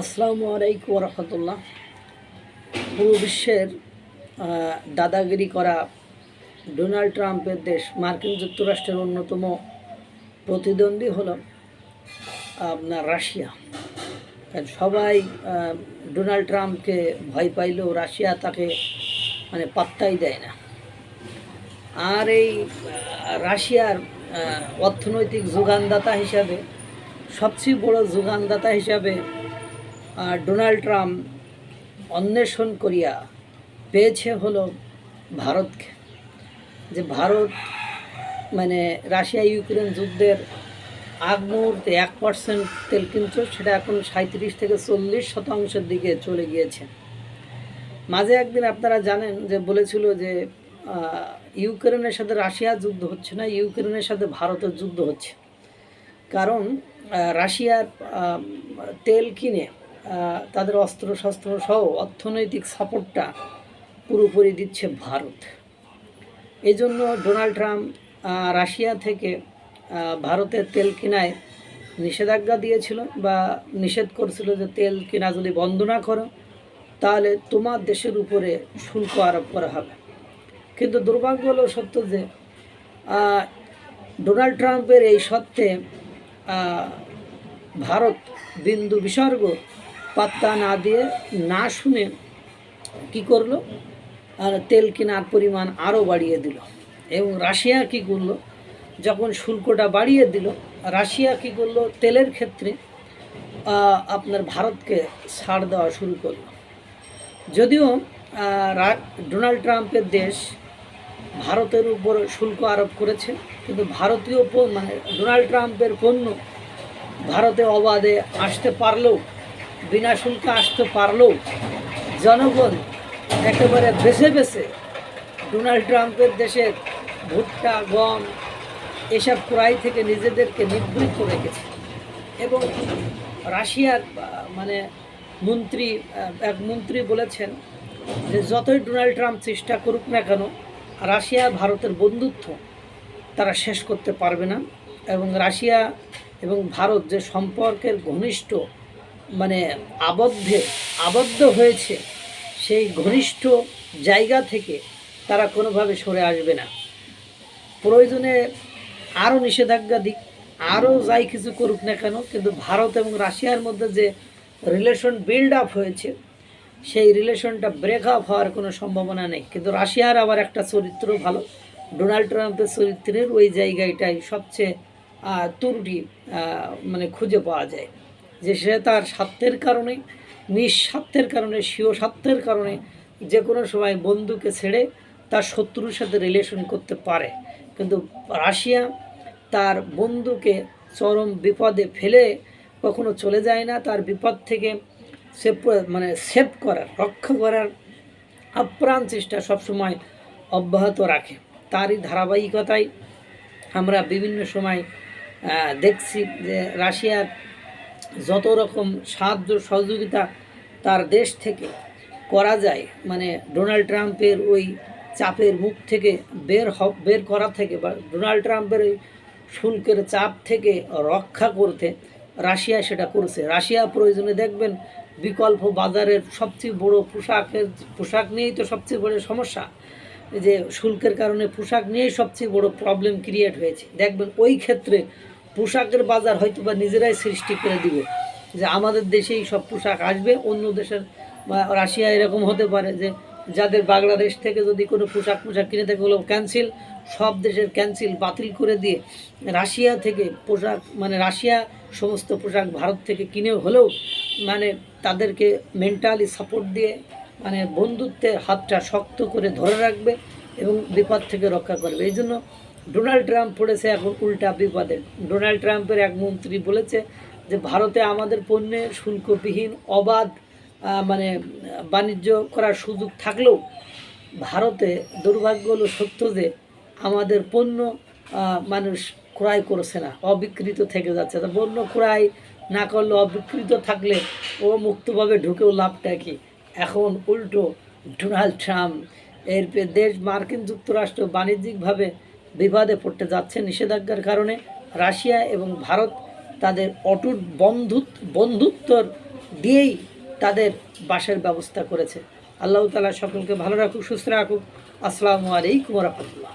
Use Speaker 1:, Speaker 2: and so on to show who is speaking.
Speaker 1: আসসালামু আলাইকুম রহমতুল্লাহ পুরো বিশ্বের দাদাগিরি করা ডোনাল্ড ট্রাম্পের দেশ, মার্কিন যুক্তরাষ্ট্রের অন্যতম প্রতিদ্বন্দ্বী হলো আপনার রাশিয়া। কারণ সবাই ডোনাল্ড ট্রাম্পকে ভয় পাইলেও রাশিয়া তাকে মানে পাত্তাই দেয় না। আর এই রাশিয়ার অর্থনৈতিক যোগানদাতা হিসাবে, সবচেয়ে বড় যোগানদাতা হিসাবে ডোনাল্ড ট্রাম্প অন্বেষণ করিয়া পেয়েছে হলো ভারতকে। যে ভারত মানে রাশিয়া, ইউক্রেন যুদ্ধের আগ মুহূর্তে এক পার্সেন্ট তেল কিনতো সেটা এখন সাঁত্রিশ থেকে চল্লিশ শতাংশের দিকে চলে গিয়েছে। মাঝে একদিন আপনারা জানেন যে বলেছিল যে ইউক্রেনের সাথে রাশিয়া যুদ্ধ হচ্ছে না, ইউক্রেনের সাথে ভারতের যুদ্ধ হচ্ছে। কারণ রাশিয়ার তেল কিনে তাদের অস্ত্র শস্ত্র সহ অর্থনৈতিক সাপোর্টটা পুরোপুরি দিচ্ছে ভারত। এই জন্য ডোনাল্ড ট্রাম্প রাশিয়া থেকে ভারতের তেল কেনায় নিষেধাজ্ঞা দিয়েছিল বা নিষেধ করছিল যে তেল কেনা যদি বন্ধ না করো, তাহলে তোমার দেশের উপরে শুল্ক আরোপ করা হবে। কিন্তু দুর্ভাগ্য হলো সত্য যে ডোনাল্ড ট্রাম্পের এই সত্ত্বে ভারত বিন্দু বিসর্গ পাত্তা না দিয়ে না শুনে কি করল? আর তেল কেনার পরিমাণ আরও বাড়িয়ে দিল। এবং রাশিয়া কি করল? যখন শুল্কটা বাড়িয়ে দিল, রাশিয়া কি করল? তেলের ক্ষেত্রে আপনার ভারতকে ছাড় দেওয়া শুরু করল। যদিও ডোনাল্ড ট্রাম্পের দেশ ভারতের উপর শুল্ক আরোপ করেছে, কিন্তু ভারতীয় মানে ডোনাল্ড ট্রাম্পের পণ্য ভারতে অবাধে আসতে পারলেও বিনা শুল্কে আসতে পারলেও জনগণ একেবারে বেছে বেছে ডোনাল্ড ট্রাম্পের দেশে ভুট্টা, গম এসব ক্রয় থেকে নিজেদেরকে নিবৃত্ত রেখেছে। এবং রাশিয়ার মানে মন্ত্রী, এক মন্ত্রী বলেছেন যে যতই ডোনাল্ড ট্রাম্প চেষ্টা করুক না কেন, রাশিয়া ভারতের বন্ধুত্ব তারা শেষ করতে পারবে না। এবং রাশিয়া এবং ভারত যে সম্পর্কের ঘনিষ্ঠ মানে আবদ্ধে, আবদ্ধ হয়েছে সেই ঘনিষ্ঠ জায়গা থেকে তারা কোনোভাবে সরে আসবে না। প্রয়োজনে আরও নিষেধাজ্ঞা দিক, আরও যাই কিছু করুক না কেন, কিন্তু ভারত এবং রাশিয়ার মধ্যে যে রিলেশন বিল্ড আপ হয়েছে, সেই রিলেশনটা ব্রেক আপ হওয়ার কোনো সম্ভাবনা নেই। কিন্তু রাশিয়ার আবার একটা চরিত্র ভালো, ডোনাল্ড ট্রাম্পের চরিত্রের ওই জায়গাটাই সবচেয়ে ত্রুটি মানে খুঁজে পাওয়া যায়। যে সে তার স্বার্থের কারণে, নিঃস্বার্থের কারণে, স্বীয় স্বার্থের কারণে যে কোনো সময় বন্ধুকে ছেড়ে তার শত্রুর সাথে রিলেশন করতে পারে। কিন্তু রাশিয়া তার বন্ধুকে চরম বিপদে ফেলে কখনো চলে যায় না। তার বিপদ থেকে সে মানে সেভ করার, রক্ষা করার আপ্রাণ চেষ্টা সবসময় অব্যাহত রাখে। তারই ধারাবাহিকতায় আমরা বিভিন্ন সময় দেখছি যে রাশিয়ার যত রকম সাহায্য সহযোগিতা তার দেশ থেকে করা যায় মানে ডোনাল্ড ট্রাম্পের ওই চাপের মুখ থেকে বের হ, বের করা থেকে বা ডোনাল্ড ট্রাম্পের ওই শুল্কের চাপ থেকে রক্ষা করতে রাশিয়া সেটা করছে। রাশিয়া প্রয়োজনে দেখবেন বিকল্প বাজারের সবচেয়ে বড় পোশাকের, পোশাক নিয়েই তো সবচেয়ে বড় সমস্যা। যে শুল্কের কারণে পোশাক নিয়েই সবচেয়ে বড় প্রবলেম ক্রিয়েট হয়েছে। দেখবেন ওই ক্ষেত্রে পোশাকের বাজার হয়তো বা নিজেরাই সৃষ্টি করে দিবে। যে আমাদের দেশেই সব পোশাক আসবে, অন্য দেশের বা রাশিয়া এরকম হতে পারে যে যাদের বাংলাদেশ থেকে যদি কোনো পোশাক পোশাক কিনে থাকে, ওগুলো ক্যান্সেল সব দেশের ক্যান্সেল বাতিল করে দিয়ে রাশিয়া থেকে পোশাক মানে রাশিয়া সমস্ত পোশাক ভারত থেকে কিনে হলেও মানে তাদেরকে মেন্টালি সাপোর্ট দিয়ে মানে বন্ধুত্বের হাতটা শক্ত করে ধরে রাখবে এবং বিপদ থেকে রক্ষা করবে। এই জন্য ডোনাল্ড ট্রাম্প পড়েছে এখন উল্টা বিপদে। ডোনাল্ড ট্রাম্পের এক মন্ত্রী বলেছে যে, ভারতে আমাদের পণ্যে শুল্কবিহীন অবাধ মানে বাণিজ্য করার সুযোগ থাকলেও ভারতে দুর্ভাগ্য হলো সত্য যে, আমাদের পণ্য মানুষ ক্রয় করছে না, অবিকৃত থেকে যাচ্ছে। তা পণ্য ক্রয় না করলে অবিকৃত থাকলে ও মুক্তভাবে ঢুকেও লাভটা কি? এখন উল্টো ডোনাল্ড ট্রাম্প, এর দেশ মার্কিন যুক্তরাষ্ট্র বাণিজ্যিকভাবে বিবাদে পড়তে যাচ্ছে নিষেধাজ্ঞার কারণে। রাশিয়া এবং ভারত তাদের অটুট বন্ধুত্ব বন্ধুত্বর দিয়েই তাদের বাসের ব্যবস্থা করেছে। আল্লাহ তালা সকলকে ভালো রাখুক, সুস্থ রাখুক। আসসালামু আলাইকুম রহমতুল্লাহ।